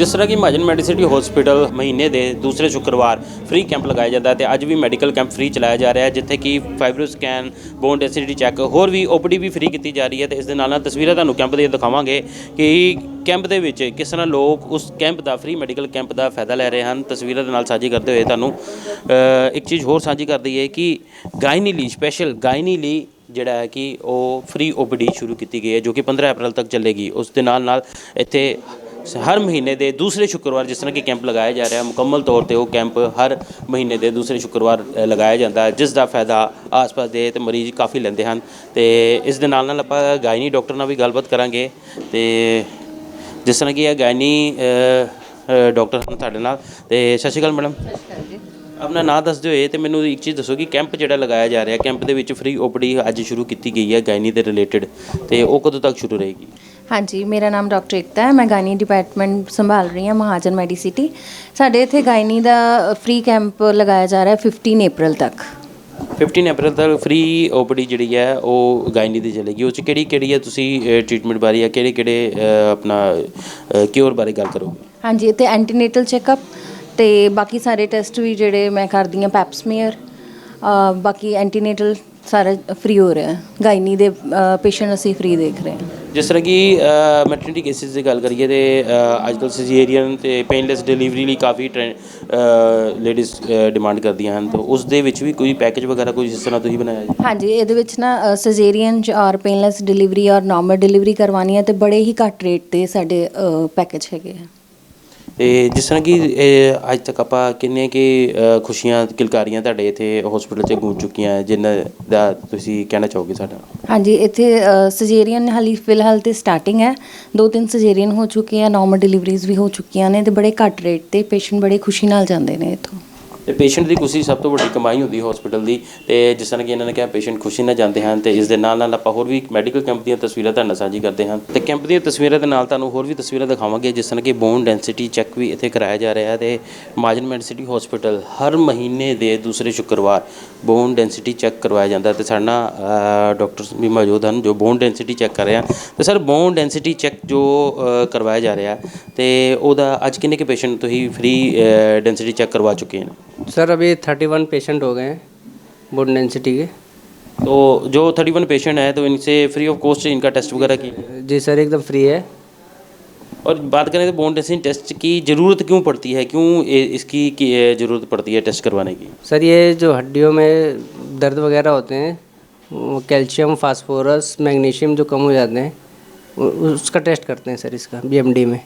ਜਿਸ ਤਰ੍ਹਾਂ ਕਿ ਮਹਾਜਨ ਮੈਡੀਸਿਟੀ ਹਸਪੀਟਲ ਮਹੀਨੇ ਦੇ ਦੂਸਰੇ ਸ਼ੁੱਕਰਵਾਰ ਫ੍ਰੀ ਕੈਂਪ ਲਗਾਇਆ ਜਾਂਦਾ ਹੈ ਤੇ ਅੱਜ ਵੀ ਮੈਡੀਕਲ ਕੈਂਪ ਫ੍ਰੀ ਚਲਾਇਆ ਜਾ ਰਿਹਾ ਹੈ, ਜਿੱਥੇ ਕਿ fibro scan, bone density check, ਹੋਰ ਵੀ ਓਪੀਡੀ ਵੀ ਫ੍ਰੀ ਕੀਤੀ ਜਾ ਰਹੀ ਹੈ ਤੇ ਇਸ ਦੇ ਨਾਲ ਨਾਲ ਤਸਵੀਰਾਂ ਤੁਹਾਨੂੰ ਕੈਂਪ ਦੇ ਦਿਖਾਵਾਂਗੇ ਕਿ ਕੈਂਪ ਦੇ ਵਿੱਚ ਕਿਸ ਤਰ੍ਹਾਂ ਲੋਕ ਉਸ ਕੈਂਪ ਦਾ, ਫ੍ਰੀ ਮੈਡੀਕਲ ਕੈਂਪ ਦਾ ਫਾਇਦਾ ਲੈ ਰਹੇ ਹਨ। ਤਸਵੀਰਾਂ ਦੇ ਨਾਲ ਸਾਂਝੀ ਕਰਦੇ ਹੋਏ ਤੁਹਾਨੂੰ ਇੱਕ ਚੀਜ਼ ਹੋਰ ਸਾਂਝੀ ਕਰ ਦਈਏ ਕਿ ਗਾਇਨੀ ਲਈ ਸਪੈਸ਼ਲ ਗਾਇਨੀ ਲਈ ਜਿਹੜਾ ਹੈ ਕਿ ਉਹ ਫ੍ਰੀ ਓਪੀਡੀ ਸ਼ੁਰੂ ਕੀਤੀ ਗਈ ਹੈ, ਜੋ ਕਿ 15 ਅਪ੍ਰੈਲ ਤੱਕ ਚੱਲੇਗੀ। ਉਸ ਦੇ ਨਾਲ ਨਾਲ ਇੱਥੇ ਹਰ ਮਹੀਨੇ ਦੇ ਦੂਸਰੇ ਸ਼ੁੱਕਰਵਾਰ ਜਿਸ ਤਰ੍ਹਾਂ ਕਿ ਕੈਂਪ ਲਗਾਇਆ ਜਾ ਰਿਹਾ ਮੁਕੰਮਲ ਤੌਰ ਤੇ ਉਹ ਕੈਂਪ ਹਰ ਮਹੀਨੇ ਦੇ ਦੂਸਰੇ ਸ਼ੁੱਕਰਵਾਰ ਲਗਾਇਆ ਜਾਂਦਾ ਹੈ ਜਿਸ ਦਾ ਫਾਇਦਾ ਆਸ-ਪਾਸ ਦੇ ਤੇ ਮਰੀਜ਼ ਕਾਫੀ ਲੈਂਦੇ ਹਨ। ਤੇ ਇਸ ਦੇ ਨਾਲ ਨਾਲ ਆਪਾਂ ਗਾਇਨੀ ਡਾਕਟਰ ਨਾਲ ਵੀ ਗੱਲਬਾਤ ਕਰਾਂਗੇ ਤੇ ਜਿਸ ਤਰ੍ਹਾਂ ਕਿ ਇਹ ਗਾਇਨੀ ਡਾਕਟਰ ਹਨ ਤੁਹਾਡੇ ਨਾਲ। ਤੇ ਸਤਿ ਸ਼੍ਰੀ ਅਕਾਲ ਮੈਡਮ। ਆਪਣਾ ਨਾਮ ਦੱਸਦੇ ਹੋਏ ਤੇ ਮੈਨੂੰ ਇੱਕ ਚੀਜ਼ ਦੱਸੋ ਕਿ ਕੈਂਪ ਜਿਹੜਾ ਲਗਾਇਆ ਜਾ ਰਿਹਾ ਕੈਂਪ ਦੇ ਵਿੱਚ ਫ੍ਰੀ ਓਪੀਡੀ ਅੱਜ ਸ਼ੁਰੂ ਕੀਤੀ ਗਈ ਹੈ ਗਾਇਨੀ ਦੇ ਰਿਲੇਟਡ ਤੇ ਉਹ ਕਦੋਂ ਤੱਕ ਸ਼ੁਰੂ ਰਹੇਗੀ? ਹਾਂਜੀ ਮੇਰਾ ਨਾਮ ਡਾਕਟਰ ਇਕਤਾ ਹੈ। ਮੈਂ ਗਾਇਨੀ ਡਿਪਾਰਟਮੈਂਟ ਸੰਭਾਲ ਰਹੀ ਹਾਂ ਮਹਾਜਨ ਮੈਡੀਸਿਟੀ ਸਾਡੇ ਇੱਥੇ ਗਾਇਨੀ ਦਾ ਫ੍ਰੀ ਕੈਂਪ ਲਗਾਇਆ ਜਾ ਰਿਹਾ ਹੈ 15 ਅਪ੍ਰੈਲ ਤੱਕ। 15 ਅਪ੍ਰੈਲ ਤੱਕ ਫ੍ਰੀ ਓਪੀਡੀ ਜਿਹੜੀ ਹੈ ਉਹ ਗਾਇਨੀ ਦੀ ਚੱਲੇਗੀ। ਉਹ ਚ ਕਿਹੜੀ ਕਿਹੜੀ ਹੈ ਤੁਸੀਂ ਟ੍ਰੀਟਮੈਂਟ ਬਾਰੇ ਜਾਂ ਕਿਹੜੇ ਕਿਹੜੇ ਆਪਣਾ ਕਿਉਰ ਬਾਰੇ ਗੱਲ ਕਰੋਗੇ? ਹਾਂਜੀ ਇੱਥੇ ਐਂਟੀਨੇਟਲ ਚੈੱਕਅਪ ਤੇ ਬਾਕੀ ਸਾਰੇ ਟੈਸਟ ਵੀ ਜਿਹੜੇ ਮੈਂ ਕਰਦੀ ਹਾਂ ਪੈਪਸਮੀਅਰ ਬਾਕੀ ਐਂਟੀਨੇਟਲ ਸਾਰਾ ਫ੍ਰੀ ਹੋ ਰਿਹਾ ਹੈ। ਗਾਇਨੀ ਦੇ ਪੇਸ਼ੈਂਟ ਅਸੀਂ ਫ੍ਰੀ ਦੇਖ ਰਹੇ ਹਾਂ। ਜਿਸ ਤਰ੍ਹਾਂ ਕਿ ਮੈਟਰਨਿਟੀ ਕੇਸਿਸ ਦੀ ਗੱਲ ਕਰੀਏ ਤੇ ਅੱਜ ਕੱਲ੍ਹ ਸਿਜ਼ੇਰੀਅਨ ਤੇ ਪੇਨਲੈਸ ਡਿਲੀਵਰੀ ਲਈ ਕਾਫੀ ਲੇਡੀਜ਼ ਡਿਮਾਂਡ ਕਰਦੀਆਂ ਹਨ। ਤਾਂ ਉਸ ਦੇ ਵਿੱਚ ਵੀ ਕੋਈ ਪੈਕੇਜ ਵਗੈਰਾ ਕੋਈ ਇਸ ਤਰ੍ਹਾਂ ਤੁਸੀਂ ਬਣਾਇਆ ਜੀ? ਹਾਂਜੀ ਇਹਦੇ ਵਿੱਚ ਨਾ ਸਜੇਰੀਅਨ ਔਰ ਪੇਨਲੈਸ ਡਿਲੀਵਰੀ ਔਰ ਨਾਰਮਲ ਡਿਲੀਵਰੀ ਕਰਵਾਉਣੀ ਹੈ ਤੇ ਬੜੇ ਹੀ ਘੱਟ ਰੇਟ ਤੇ ਸਾਡੇ ਪੈਕੇਜ ਹੈਗੇ ਆ। ਤੇ ਜਿਸ ਤਰ੍ਹਾਂ ਕਿ ਇਹ ਅੱਜ ਤੱਕ ਆਪਾਂ ਕਿੰਨੇ ਕਿ ਖੁਸ਼ੀਆਂ ਕਿਲਕਾਰੀਆਂ ਤੁਹਾਡੇ ਇੱਥੇ ਹਸਪੀਟਲ 'ਚ ਗੂੰਜ ਚੁੱਕੀਆਂ ਹੈ, ਜਿਨ੍ਹਾਂ ਦਾ ਤੁਸੀਂ ਕਹਿਣਾ ਚਾਹੋਗੇ ਸਾਡਾ? ਹਾਂਜੀ ਇੱਥੇ ਸਜੇਰੀਅਨ ਹਾਲੀ ਫਿਲਹਾਲ ਤੇ ਸਟਾਰਟਿੰਗ ਹੈ। ਦੋ ਤਿੰਨ ਸਜੇਰੀਅਨ ਹੋ ਚੁੱਕੇ ਆ ਨਾਰਮਲ ਡਿਲੀਵਰੀਜ਼ ਵੀ ਹੋ ਚੁੱਕੀਆਂ ਨੇ ਤੇ ਬੜੇ ਘੱਟ ਰੇਟ ਤੇ ਪੇਸ਼ੈਂਟ ਬੜੇ ਖੁਸ਼ੀ ਨਾਲ ਜਾਂਦੇ ਨੇ ਇੱਥੋਂ। ਤੇ ਪੇਸ਼ੈਂਟ ਦੀ ਖੁਸ਼ੀ ਸਭ ਤੋਂ ਵੱਡੀ ਕਮਾਈ ਹੁੰਦੀ ਹੈ ਹਸਪੀਟਲ ਦੀ ਤੇ ਜਿਸ ਤਰ੍ਹਾਂ ਕਿ ਇਹਨਾਂ ਨੇ ਕਿਹਾ ਪੇਸ਼ੈਂਟ ਖੁਸ਼ੀ ਨਾਲ ਜਾਂਦੇ ਹਨ ਤੇ ਇਸ ਦੇ ਨਾਲ ਨਾਲ ਆਪਾਂ ਹੋਰ ਵੀ ਮੈਡੀਕਲ ਕੈਂਪ ਦੀਆਂ ਤਸਵੀਰਾਂ ਤੁਹਾਡੇ ਨਾਲ ਸਾਂਝੀ ਕਰਦੇ ਹਾਂ ਤੇ ਕੈਂਪ ਦੀਆਂ ਤਸਵੀਰਾਂ ਦੇ ਨਾਲ ਤੁਹਾਨੂੰ ਹੋਰ ਵੀ ਤਸਵੀਰਾਂ ਦਿਖਾਵਾਂਗੇ ਜਿਸ ਤਰ੍ਹਾਂ ਕਿ ਬੋਨ ਡੈਂਸਿਟੀ ਚੈੱਕ ਵੀ ਇੱਥੇ ਕਰਾਇਆ ਜਾ ਰਿਹਾ ਹੈ ਤੇ ਮਾਜਨ ਮੈਡੀਸਿਟੀ ਹਸਪੀਟਲ ਹਰ ਮਹੀਨੇ ਦੇ ਦੂਸਰੇ ਸ਼ੁੱਕਰਵਾਰ ਬੋਨ ਡੈਂਸਿਟੀ ਚੈੱਕ ਕਰਵਾਇਆ ਜਾਂਦਾ ਤੇ ਸਾਡੇ ਨਾਲ ਡਾਕਟਰ ਵੀ ਮੌਜੂਦ ਹਨ ਜੋ ਬੋਨ ਡੈਂਸਿਟੀ ਚੈੱਕ ਕਰ ਰਹੇ ਹਨ। ਤੇ ਸਰ ਬੋਨ ਡੈਂਸਿਟੀ ਚੈੱਕ ਜੋ ਕਰਵਾਇਆ ਜਾ ਰਿਹਾ ਤੇ ਉਹਦਾ ਅੱਜ ਕਿੰਨੇ ਕੇ ਪੇਸ਼ੈਂਟ ਤੁਸੀਂ ਫ੍ਰੀ ਡੈਂਸਿਟੀ ਚੈੱਕ ਕਰਵਾ ਚੁੱਕੇ ਨੇ सर अभी थर्टी वन पेशेंट हो गए हैं बोन डेंसिटी के। तो जो 31 पेशेंट है तो इनसे फ्री ऑफ़ कॉस्ट इनका टेस्ट वगैरह की? जी सर एकदम फ्री है। और बात करें तो बोन डेंसिटी टेस्ट की ज़रूरत क्यों पड़ती है? क्यों इसकी ज़रूरत पड़ती है टेस्ट करवाने की? सर ये जो हड्डियों में दर्द वगैरह होते हैं कैल्शियम फास्फोरस मैग्नीशियम जो कम हो जाते हैं उसका टेस्ट करते हैं सर इसका बीएमडी में।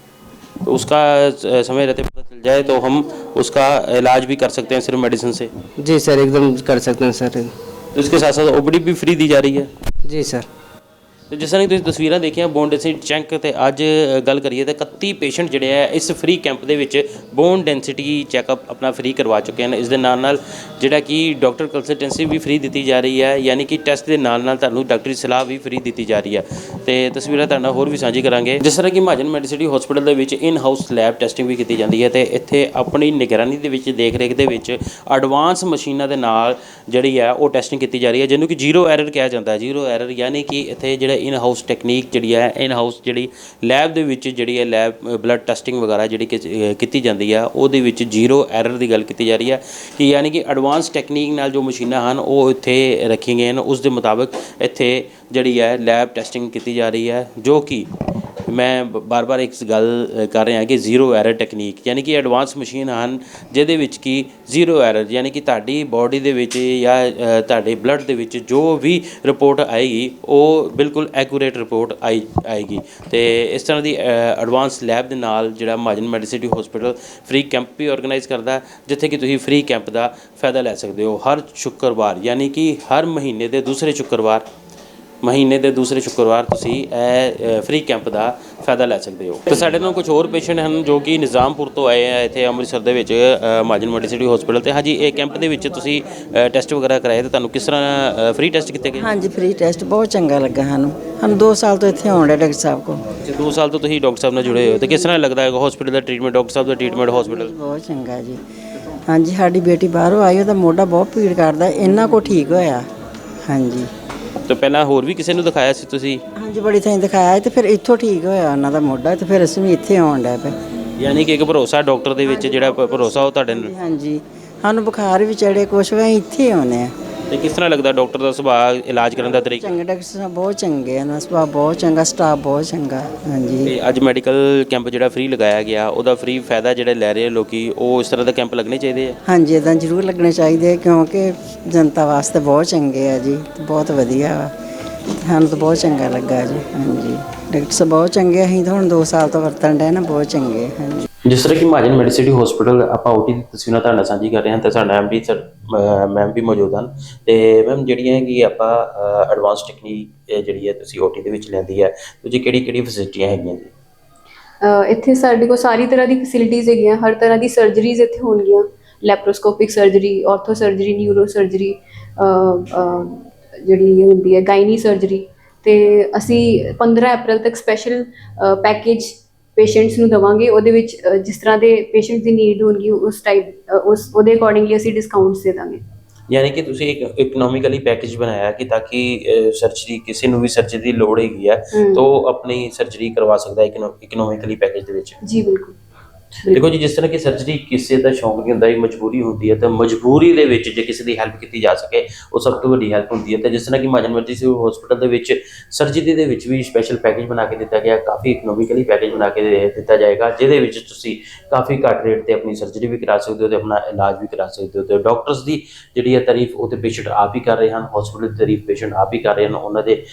तो उसका अ, समय रहते पता चल जाए तो हम उसका इलाज भी कर सकते हैं सिर्फ मेडिसिन से जी सर एकदम कर सकते हैं सर तो इसके साथ साथ ओपीडी भी फ्री दी जा रही है जी सर ਤੇ ਜਿਸ ਤਰ੍ਹਾਂ ਕਿ ਤੁਸੀਂ ਤਸਵੀਰਾਂ ਦੇਖੀਆਂ, ਬੋਨ ਡੈਂਸਿਟੀ ਚੈੱਕ ਤੇ ਅੱਜ ਗੱਲ ਕਰੀਏ ਤਾਂ 31 ਪੇਸ਼ੈਂਟ ਜਿਹੜੇ ਆ, ਇਸ ਫ੍ਰੀ ਕੈਂਪ ਦੇ ਵਿੱਚ ਬੋਨ ਡੈਂਸਿਟੀ ਚੈੱਕਅਪ ਆਪਣਾ ਫ੍ਰੀ ਕਰਵਾ ਚੁੱਕੇ ਹਨ। ਇਸ ਦੇ ਨਾਲ ਨਾਲ ਜਿਹੜਾ ਕਿ ਡਾਕਟਰ ਕੰਸਲਟੈਂਸੀ ਵੀ ਫ੍ਰੀ ਦਿੱਤੀ ਜਾ ਰਹੀ ਹੈ, ਯਾਨੀ ਕਿ ਟੈਸਟ ਦੇ ਨਾਲ ਨਾਲ ਤੁਹਾਨੂੰ ਡਾਕਟਰੀ ਸਲਾਹ ਵੀ ਫ੍ਰੀ ਦਿੱਤੀ ਜਾ ਰਹੀ ਹੈ। ਤੇ ਤਸਵੀਰਾਂ ਤੁਹਾਡਾ ਹੋਰ ਵੀ ਸਾਂਝੀ ਕਰਾਂਗੇ। ਜਿਸ ਤਰ੍ਹਾਂ ਕਿ ਮਹਾਜਨ ਮੈਡੀਸਿਟੀ ਹਸਪੀਟਲ ਦੇ ਵਿੱਚ ਇਨ ਹਾਊਸ ਲੈਬ ਟੈਸਟਿੰਗ ਵੀ ਕੀਤੀ ਜਾਂਦੀ ਹੈ ਤੇ ਇੱਥੇ ਆਪਣੀ ਨਿਗਰਾਨੀ ਦੇ ਵਿੱਚ ਦੇਖ ਰੇਖ ਦੇ ਵਿੱਚ ਐਡਵਾਂਸ ਮਸ਼ੀਨਾਂ ਦੇ ਨਾਲ ਜਿਹੜੀ ਹੈ, ਉਹ ਟੈਸਟਿੰਗ ਕੀਤੀ ਜਾ ਰਹੀ ਹੈ, ਜਿਹਨੂੰ ਕਿ ਜ਼ੀਰੋ ਐਰਰ ਕਿਹਾ ਜਾਂਦਾ ਹੈ। ਜ਼ੀਰੋ ਐਰਰ ਯਾਨੀ ਕਿ ਇੱਥੇ ਜਿਹੜਾ ਇਨ ਹਾਊਸ ਟੈਕਨੀਕ ਜਿਹੜੀ ਹੈ ਇਨ ਹਾਊਸ ਜਿਹੜੀ ਲੈਬ ਦੇ ਵਿੱਚ ਜਿਹੜੀ ਹੈ ਲੈਬ ਬਲੱਡ ਟੈਸਟਿੰਗ ਵਗੈਰਾ ਜਿਹੜੀ ਕਿ ਕੀਤੀ ਜਾਂਦੀ ਹੈ, ਉਹਦੇ ਵਿੱਚ ਜ਼ੀਰੋ ਐਰਰ ਦੀ ਗੱਲ ਕੀਤੀ ਜਾ ਰਹੀ ਹੈ ਕਿ ਯਾਨੀ ਕਿ ਐਡਵਾਂਸ ਟੈਕਨੀਕ ਨਾਲ ਜੋ ਮਸ਼ੀਨਾਂ ਹਨ, ਉਹ ਇੱਥੇ ਰੱਖੀਆਂ ਗਈਆਂ ਹਨ। ਉਸ ਦੇ ਮੁਤਾਬਕ ਇੱਥੇ ਜਿਹੜੀ ਹੈ ਲੈਬ ਟੈਸਟਿੰਗ ਕੀਤੀ ਜਾ ਰਹੀ ਹੈ, ਜੋ ਕਿ ਮੈਂ ਬਾਰ-ਬਾਰ ਇੱਕ ਗੱਲ ਕਰ ਰਿਹਾ ਕਿ ਜ਼ੀਰੋ ਐਰਰ ਟੈਕਨੀਕ, ਯਾਨੀ ਕਿ ਐਡਵਾਂਸ ਮਸ਼ੀਨ ਹਨ, ਜਿਹਦੇ ਵਿੱਚ ਕਿ ਜ਼ੀਰੋ ਐਰਰ, ਯਾਨੀ ਕਿ ਤੁਹਾਡੀ ਬਾਡੀ ਦੇ ਵਿੱਚ ਜਾਂ ਤੁਹਾਡੇ ਬਲੱਡ ਦੇ ਵਿੱਚ ਜੋ ਵੀ ਰਿਪੋਰਟ ਆਏਗੀ, ਉਹ ਬਿਲਕੁਲ ਐਕੂਰੇਟ ਰਿਪੋਰਟ ਆਈ, ਆਏਗੀ। ਤੇ ਇਸ ਤਰ੍ਹਾਂ ਦੀ ਐਡਵਾਂਸ ਲੈਬ ਦੇ ਨਾਲ ਜਿਹੜਾ Mahajan Medicity hospital free camp ਵੀ ਆਰਗੇਨਾਈਜ਼ ਕਰਦਾ, ਜਿੱਥੇ ਕਿ ਤੁਸੀਂ ਫ੍ਰੀ ਕੈਂਪ ਦਾ ਫਾਇਦਾ ਲੈ ਸਕਦੇ ਹੋ ਹਰ ਸ਼ੁੱਕਰਵਾਰ, ਯਾਨੀ ਕਿ ਹਰ ਮਹੀਨੇ ਦੇ ਦੂਸਰੇ ਸ਼ੁੱਕਰਵਾਰ। ਮਹੀਨੇ ਦੇ ਦੂਸਰੇ ਸ਼ੁੱਕਰਵਾਰ ਤੁਸੀਂ ਇਹ ਫ੍ਰੀ ਕੈਂਪ ਦਾ ਫਾਇਦਾ ਲੈ ਸਕਦੇ ਹੋ। ਤੇ ਸਾਡੇ ਨਾਲ ਕੁਝ ਹੋਰ ਪੇਸ਼ੈਂਟ ਹਨ ਜੋ ਕਿ ਨਿਜ਼ਾਮਪੁਰ ਤੋਂ ਆਏ ਆ ਇੱਥੇ ਅੰਮ੍ਰਿਤਸਰ ਦੇ ਵਿੱਚ ਮਾਜਨ ਮੈਡੀਸਿਟੀ ਹਸਪੀਟਲ ਤੇ। ਹਾਂਜੀ ਇਹ ਕੈਂਪ ਦੇ ਵਿੱਚ ਤੁਸੀਂ ਟੈਸਟ ਵਗੈਰਾ ਕਰਾਏ ਤੇ ਤੁਹਾਨੂੰ ਕਿਸ ਤਰ੍ਹਾਂ ਫ੍ਰੀ ਟੈਸਟ ਕੀਤੇ ਗਏ? ਹਾਂਜੀ ਫ੍ਰੀ ਟੈਸਟ ਬਹੁਤ ਚੰਗਾ ਲੱਗਾ ਸਾਨੂੰ। ਸਾਨੂੰ 2 ਸਾਲ ਤੋਂ ਇੱਥੇ ਆਉਣ ਡਾਕਟਰ ਸਾਹਿਬ ਕੋ ਤੇ 2 ਸਾਲ ਤੋਂ ਤੁਸੀਂ ਡਾਕਟਰ ਸਾਹਿਬ ਨਾਲ ਜੁੜੇ ਹੋ। ਤੇ ਕਿਸ ਤਰ੍ਹਾਂ ਲੱਗਦਾ ਹੈ ਹਸਪੀਟਲ ਦਾ ਟ੍ਰੀਟਮੈਂਟ ਡਾਕਟਰ ਸਾਹਿਬ ਦਾ ਟ੍ਰੀਟਮੈਂਟ ਹਸਪੀਟਲ ਬਹੁਤ ਚੰਗਾ ਜੀ। ਹਾਂਜੀ ਸਾਡੀ ਬੇਟੀ ਬਾਹਰੋਂ ਆਈ ਉਹਦਾ ਮੋਢਾ ਬਹੁਤ ਪੀੜ ਕਰਦਾ ਇਹਨਾਂ ਕੋ ਠੀਕ ਹੋਇਆ। ਹਾਂਜੀ। ਤੇ ਪਹਿਲਾਂ ਹੋਰ ਵੀ ਕਿਸੇ ਨੂੰ ਦਿਖਾਇਆ ਸੀ ਤੁਸੀਂ? ਹਾਂਜੀ ਬੜੀ ਥਾਂ ਦਿਖਾਇਆ ਤੇ ਫਿਰ ਇੱਥੋਂ ਠੀਕ ਹੋਇਆ ਉਹਨਾਂ ਦਾ ਮੋਢਾ ਤੇ ਫਿਰ ਅਸੀਂ ਵੀ ਇੱਥੇ ਆਉਣ ਡਿਆ ਪਏ। ਯਾਨੀ ਕਿ ਇੱਕ ਭਰੋਸਾ ਡਾਕਟਰ ਦੇ ਵਿੱਚ ਜਿਹੜਾ ਭ- ਭਰੋਸਾ ਉਹ ਤੁਹਾਡੇ ਨਾਲ? ਹਾਂਜੀ ਸਾਨੂੰ ਬੁਖਾਰ ਵੀ ਚੜੇ ਕੁਛ ਵੀ ਅਸੀਂ ਇੱਥੇ ਆਉਨੇ ਆ ਤੇ ਕਿਸ ਤਰ੍ਹਾਂ ਲੱਗਦਾ ਡਾਕਟਰ ਦਾ ਸੁਭਾਅ ਇਲਾਜ ਕਰਨ ਦਾ ਤਰੀਕਾ? ਚੰਗੇ ਡਾਕਟਰ ਸਾਹਿਬ ਬਹੁਤ ਚੰਗੇ ਆ ਨਾ ਸੁਭਾਅ ਬਹੁਤ ਚੰਗਾ ਸਟਾਫ ਬਹੁਤ ਚੰਗਾ ਹਾਂਜੀ। ਤੇ ਅੱਜ ਮੈਡੀਕਲ ਕੈਂਪ ਜਿਹੜਾ ਫ੍ਰੀ ਲਗਾਇਆ ਗਿਆ ਉਹਦਾ ਫ੍ਰੀ ਫਾਇਦਾ ਜਿਹੜੇ ਲੈ ਰਹੇ ਲੋਕੀ ਉਹ ਇਸ ਤਰ੍ਹਾਂ ਦਾ ਕੈਂਪ ਲੱਗਣੇ ਚਾਹੀਦੇ ਆ? ਹਾਂਜੀ ਇਦਾਂ ਜ਼ਰੂਰ ਲੱਗਣੇ ਚਾਹੀਦੇ ਆ ਕਿਉਂਕਿ ਜਨਤਾ ਵਾਸਤੇ ਬਹੁਤ ਚੰਗੇ ਆ ਜੀ ਬਹੁਤ ਵਧੀਆ ਵਾ। ਸਾਨੂੰ ਤਾਂ ਬਹੁਤ ਚੰਗਾ ਲੱਗਾ ਜੀ ਹਾਂਜੀ। ਡਾਕਟਰ ਸਾਹਿਬ ਬਹੁਤ ਚੰਗੇ ਆ, ਅਸੀਂ ਤਾਂ ਹੁਣ 2 ਸਾਲ ਤੋਂ ਵਰਤਣ ਡਏ ਨਾ ਬਹੁਤ ਚੰਗੇ ਹਾਂਜੀ। ਜਿਸ ਤਰ੍ਹਾਂ ਕਿ ਮਹਾਜਨ ਮੈਡੀਸਿਟੀ ਹਸਪੀਟਲ ਆਪਾਂ ਓਟੀ ਦੀ ਤਸਵੀਰਾਂ ਤੁਹਾਡੇ ਨਾਲ ਸਾਂਝੀ ਕਰ ਰਹੇ ਹਾਂ ਤੇ ਸਾਡਾ ਐਮਡੀ ਸਰ ਮੈਮ ਵੀ ਮੌਜੂਦ ਹਨ। ਤੇ ਮੈਮ ਜਿਹੜੀਆਂ ਕਿ ਆਪਾਂ ਐਡਵਾਂਸ ਟੈਕਨੀਕ ਜਿਹੜੀ ਹੈ ਤੁਸੀਂ ਓਟੀ ਦੇ ਵਿੱਚ ਲੈਂਦੀ ਹੈ ਤੁਸੀਂ ਕਿਹੜੀ ਕਿਹੜੀ ਫੈਸਿਲਿਟੀਆਂ ਹੈਗੀਆਂ ਜੀ? ਇੱਥੇ ਸਾਡੇ ਕੋਲ ਸਾਰੀ ਤਰ੍ਹਾਂ ਦੀ ਫੈਸਿਲਿਟੀਜ਼ ਹੈਗੀਆਂ ਹਰ ਤਰ੍ਹਾਂ ਦੀ ਸਰਜਰੀਜ਼ ਇੱਥੇ ਹੋਣਗੀਆਂ। Laparoscopic surgery ortho surgery neuro surgery ਜਿਹੜੀ ਹੁੰਦੀ ਹੈ ਗਾਇਨੀ ਸਰਜਰੀ ਤੇ ਅਸੀਂ 15 ਅਪ੍ਰੈਲ ਤੱਕ ਸਪੈਸ਼ਲ ਪੈਕੇਜ ਪੇਸ਼ੈਂਟਸ ਨੂੰ ਦਵਾਂਗੇ ਉਹਦੇ ਵਿੱਚ ਜਿਸ ਤਰ੍ਹਾਂ ਦੇ ਪੇਸ਼ੈਂਟਸ ਦੀ ਨੀਡ ਹੋਣਗੀ ਉਸ ਟਾਈਪ ਉਸ ਉਹਦੇ ਅਕੋਰਡਿੰਗਲੀ ਅਸੀਂ ਡਿਸਕਾਊਂਟਸ ਦੇ ਦਾਂਗੇ। ਯਾਨੀ ਕਿ ਤੁਸੀਂ ਇੱਕ ਇਕਨੋਮਿਕਲੀ ਪੈਕੇਜ ਬਣਾਇਆ ਕਿ ਤਾਂ ਕਿ ਸਰਜਰੀ ਕਿਸੇ ਨੂੰ ਵੀ ਸਰਜਰੀ ਦੀ ਲੋੜ ਹੈਗੀ ਹੈ। ਹਮ। ਤਾਂ ਉਹ ਆਪਣੀ ਸਰਜਰੀ ਕਰਵਾ ਸਕਦਾ ਹੈ ਇਕਨੋਮਿਕਲੀ ਪੈਕੇਜ ਦੇ ਵਿੱਚ। ਜੀ ਬਿਲਕੁਲ। ਦੇਖੋ ਜੀ, ਜਿਸ ਤਰ੍ਹਾਂ ਕਿ ਸਰਜਰੀ ਕਿਸੇ ਦਾ ਸ਼ੌਂਕ ਨਹੀਂ ਹੁੰਦਾ, ਇਹ ਮਜਬੂਰੀ ਹੁੰਦੀ ਹੈ, ਤਾਂ ਮਜਬੂਰੀ ਦੇ ਵਿੱਚ ਜੇ ਕਿਸੇ ਦੀ ਹੈਲਪ ਕੀਤੀ ਜਾ ਸਕੇ, ਉਹ ਸਭ ਤੋਂ ਵੱਡੀ ਹੈਲਪ ਹੁੰਦੀ ਹੈ। ਤੇ ਜਿਸ ਤਰ੍ਹਾਂ ਕਿ ਮਾਜਨ ਮਰਜ਼ੀ ਸੀ ਹਸਪੀਟਲ ਦੇ ਵਿੱਚ ਸਰਜਰੀ ਦੇ ਵਿੱਚ ਵੀ ਸਪੈਸ਼ਲ ਪੈਕੇਜ ਬਣਾ ਕੇ ਦਿੱਤਾ ਗਿਆ, ਕਾਫੀ ਇਕਨੋਮਿਕਲੀ ਪੈਕੇਜ ਬਣਾ ਕੇ ਦੇ- ਦਿੱਤਾ ਜਾਏਗਾ, ਜਿਹਦੇ ਵਿੱਚ ਤੁਸੀਂ ਕਾਫੀ ਘੱਟ ਰੇਟ ਤੇ ਆਪਣੀ ਸਰਜਰੀ ਵੀ ਕਰਾ ਸਕਦੇ ਹੋ ਤੇ ਆਪਣਾ ਇਲਾਜ ਵੀ ਕਰਾ ਸਕਦੇ ਹੋ। ਤੇ ਡਾਕਟਰਸ ਦੀ ਜਿਹੜੀ ਹੈ ਤਾਰੀਫ, ਉਹ ਤੇ ਪੇਸ਼ੈਂਟ ਆਪ ਹੀ ਕਰ ਰਹੇ ਹਨ ਹਸਪੀਟਲ ਦੀ ਤਾਰੀਫ ਪੇਸ਼ੈਂਟ ਆਪ ਹੀ ਕਰ ਰਹੇ ਹਨ, ਉਹਨਾਂ ਦੇ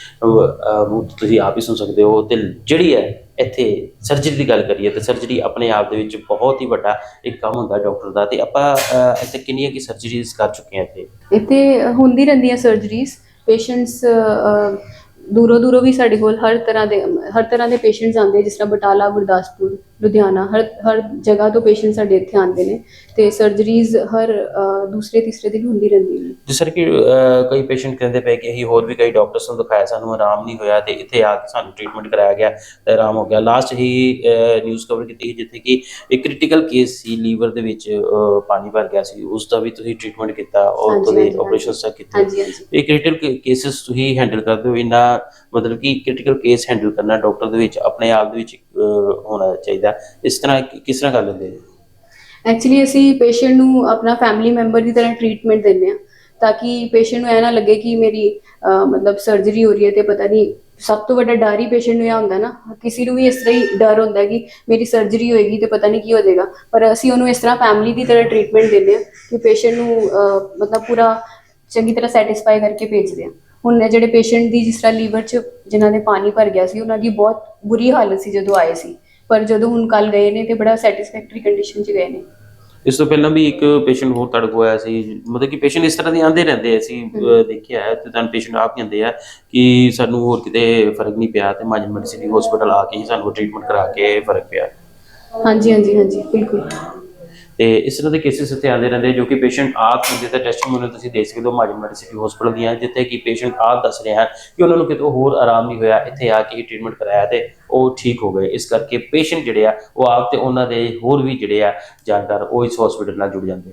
ਤੁਸੀਂ ਆਪ ਹੀ ਸੁਣ ਸਕਦੇ ਹੋ। ਤੇ ਜਿਹੜੀ ਹੈ ਇੱਥੇ ਸਰਜਰੀ ਦੀ ਗੱਲ ਕਰੀਏ ਤੇ ਸਰਜਰੀ ਆਪਣੇ ਆਪ ਦੇ ਵਿੱਚ ਬਹੁਤ ਹੀ ਵੱਡਾ ਇੱਕ ਕੰਮ ਹੁੰਦਾ ਡਾਕਟਰ ਦਾ ਤੇ ਆਪਾਂ ਅਹ, ਇੱਥੇ ਕਿੰਨੀਆਂ ਕੀ ਸਰਜਰੀਜ਼ ਕਰ ਚੁੱਕੇ ਹਾਂ ਇੱਥੇ? ਇੱਥੇ ਹੁੰਦੀ ਰਹਿੰਦੀਆਂ ਸਰਜਰੀਜ਼ ਪੇਸ਼ੈਂਟਸ ਦੂਰੋਂ ਦੂਰੋਂ ਵੀ ਸਾਡੇ ਕੋਲ ਹਰ ਤਰ੍ਹਾਂ ਦੇ ਹਰ ਤਰ੍ਹਾਂ ਦੇ ਪੇਸ਼ੈਂਟਸ ਆਉਂਦੇ ਜਿਸ ਤਰ੍ਹਾਂ ਬਟਾਲਾ ਗੁਰਦਾਸਪੁਰ ਲੁਧਿਆਣਾ ਹਰ ਹਰ ਜਗ੍ਹਾ ਤੋਂ ਪੇਸ਼ੈਂਟ ਸਾਡੇ ਇੱਥੇ ਆਉਂਦੇ ਨੇ ਤੇ ਸਰਜਰੀਜ਼ ਹਰ ਅ, ਦੂਸਰੇ ਤੀਸਰੇ ਦਿਨ ਹੁੰਦੀ ਰਹਿੰਦੀਆਂ ਨੇ ਜਿਸ ਤਰ੍ਹਾਂ ਕਿ ਅਹ, ਕਈ ਪੇਸ਼ੈਂਟ ਕਹਿੰਦੇ ਪਏ ਕਿ ਅਸੀਂ ਹੋਰ ਵੀ ਕਈ ਡਾਕਟਰਸ ਨੂੰ ਦਿਖਾਇਆ ਸਾਨੂੰ ਆਰਾਮ ਨਹੀਂ ਹੋਇਆ ਤੇ ਇੱਥੇ ਆ ਕੇ ਸਾਨੂੰ ਟ੍ਰੀਟਮੈਂਟ ਕਰਾਇਆ ਗਿਆ ਤੇ ਆਰਾਮ ਹੋ ਗਿਆ। ਲਾਸਟ ਹੀ ਨਿਊਜ਼ ਕਵਰ ਕੀਤੀ ਸੀ ਜਿੱਥੇ ਕਿ ਇੱਕ ਕ੍ਰਿਟੀਕਲ ਕੇਸ ਸੀ ਲੀਵਰ ਦੇ ਵਿੱਚ ਅਹ, ਪਾਣੀ ਭਰ ਗਿਆ ਸੀ। ਉਸ ਦਾ ਵੀ ਤੁਸੀਂ ਟ੍ਰੀਟਮੈਂਟ ਕੀਤਾ ਔਰ ਹਾਂਜੀ, ਉਹਦੇ ਹਾਂਜੀ, ਆਪਰੇਸ਼ਨ ਤੱਕ ਕੀਤੇ। ਹਾਂਜੀ ਹਾਂਜੀ। ਇਹ ਕ੍ਰਿਟੀਕਲ ਕੇਸਸ ਤੁਸੀਂ ਹੈਂਡਲ ਕਰਦੇ ਹੋ ਇੰਨਾ ਮਤਲਬ ਕਿ ਕ੍ਰਿਟੀਕਲ ਕੇਸ ਹੈਂਡਲ ਕਰਨਾ ਡਾਕਟਰ ਦੇ ਵਿੱਚ ਆਪਣੇ ਆਪ ਦੇ ਵਿੱਚ ਅਹ, ਹੋਣਾ ਚਾਹੀਦਾ। ਇਸ ਤਰ੍ਹਾਂ ਕਿਸ ਤਰ੍ਹਾਂ ਕਰ ਲੈਂਦੇ ਐਕਚੁਅਲੀ ਅਸੀਂ ਪੇਸ਼ੈਂਟ ਨੂੰ ਆਪਣਾ ਫੈਮਿਲੀ ਮੈਂਬਰ ਦੀ ਤਰ੍ਹਾਂ ਟ੍ਰੀਟਮੈਂਟ ਦਿੰਦੇ ਆ ਤਾਂ ਕਿ ਪੇਸ਼ੈਂਟ ਨੂੰ ਇਹ ਨਾ ਲੱਗੇ ਕਿ ਮੇਰੀ ਮਤਲਬ ਸਰਜਰੀ ਹੋ ਰਹੀ ਹੈ ਤੇ ਪਤਾ ਨਹੀਂ ਸਭ ਤੋਂ ਵੱਡਾ ਡਰ ਹੀ ਪੇਸ਼ੈਂਟ ਨੂੰ ਇਹ ਹੁੰਦਾ ਨਾ। ਕਿਸੇ ਨੂੰ ਵੀ ਇਸ ਤਰ੍ਹਾਂ ਹੀ ਡਰ ਹੁੰਦਾ ਕਿ ਮੇਰੀ ਸਰਜਰੀ ਹੋਏਗੀ ਤੇ ਪਤਾ ਨਹੀਂ ਕੀ ਹੋ ਜਾਏਗਾ। ਪਰ ਅਸੀਂ ਉਹਨੂੰ ਇਸ ਤਰ੍ਹਾਂ ਫੈਮਿਲੀ ਦੀ ਤਰ੍ਹਾਂ ਟ੍ਰੀਟਮੈਂਟ ਦਿੰਦੇ ਆ ਕਿ ਪੇਸ਼ੈਂਟ ਨੂੰ ਮਤਲਬ ਪੂਰਾ ਚੰਗੀ ਤਰ੍ਹਾਂ ਸੈਟੀਸਫਾਈ ਕਰਕੇ ਭੇਜਦੇ ਆ ਹੁਣ ਜਿਹੜੇ ਪੇਸ਼ੈਂਟ ਦੀ ਜਿਸ ਤਰ੍ਹਾਂ ਲੀਵਰ 'ਚ ਜਿਨ੍ਹਾਂ ਦੇ ਪਾਣੀ ਭਰ ਗਿਆ ਸੀ ਉਹਨਾਂ ਦੀ ਬਹੁਤ ਬੁਰੀ ਹਾਲਤ ਸੀ ਜਦੋਂ ਆਏ ਸੀ। ਪਰ ਜਦੋਂ ਹੁਣ ਕੱਲ ਗਏ ਨੇ ਤੇ ਬੜਾ ਸੈਟੀਸਫੈਕਟਰੀ ਕੰਡੀਸ਼ਨ 'ਚ ਗਏ ਨੇ। ਇਸ ਤੋਂ ਪਹਿਲਾਂ ਵੀ ਇੱਕ ਪੇਸ਼ੈਂਟ ਹੋਰ ਤੁਹਾਡੇ ਕੋਲ ਆਇਆ ਸੀ ਮਤਲਬ ਕਿ ਪੇਸ਼ੈਂਟ ਇਸ ਤਰ੍ਹਾਂ ਦੇ ਆਂਦੇ ਰਹਿੰਦੇ ਅਸੀਂ ਦੇਖਿਆ ਹੈ ਤੇ ਤੁਹਾਨੂੰ ਪੇਸ਼ੈਂਟ ਆਪ ਕਹਿੰਦੇ ਆ ਕਿ ਸਾਨੂੰ ਹੋਰ ਕਿਤੇ ਫ਼ਰਕ ਨਹੀਂ ਪਿਆ ਤੇ ਮਾਜਨ ਮੈਡੀਸਿਟੀ ਹਸਪੀਟਲ ਆ ਕੇ ਹੀ ਸਾਨੂੰ ਟ੍ਰੀਟਮੈਂਟ ਕਰਾ ਕੇ ਫ਼ਰਕ ਪਿਆ। ਹਾਂਜੀ ਹਾਂਜੀ ਹਾਂਜੀ ਬਿਲਕੁਲ। ਤੇ ਇਸ ਤਰ੍ਹਾਂ ਦੇ ਕੇਸਿਸ ਇੱਥੇ ਆਉਂਦੇ ਰਹਿੰਦੇ ਜੋ ਕਿ ਪੇਸ਼ੈਂਟ ਆਪ ਹੁੰਦੇ ਤਾਂ ਟੈਸਟੀਮੋਨੀ ਤੁਸੀਂ ਦੇਖ ਸਕਦੇ ਹੋ ਮਾਜਨ ਮੈਡੀਸਿਟੀ ਹਸਪੀਟਲ ਦੀਆਂ, ਜਿੱਥੇ ਕਿ ਪੇਸ਼ੈਂਟ ਆਪ ਦੱਸ ਰਹੇ ਹਨ ਕਿ ਉਹਨਾਂ ਨੂੰ ਕਿਤੋਂ ਹੋਰ ਆਰਾਮ ਨਹੀਂ ਹੋਇਆ, ਇੱਥੇ ਆ ਕੇ ਹੀ ਟ੍ਰੀਟਮੈਂਟ ਕਰਾਇਆ ਤੇ ਉਹ ਠੀਕ ਹੋ ਗਏ। ਇਸ ਕਰਕੇ ਪੇਸ਼ੈਂਟ ਜਿਹੜੇ ਆ, ਉਹ ਆਪ ਤੇ ਉਹਨਾਂ ਦੇ ਹੋਰ ਵੀ ਜਿਹੜੇ ਆ ਜਾਣਕਾਰ, ਉਹ ਇਸ ਹਸਪੀਟਲ ਨਾਲ ਜੁੜ ਜਾਂਦੇ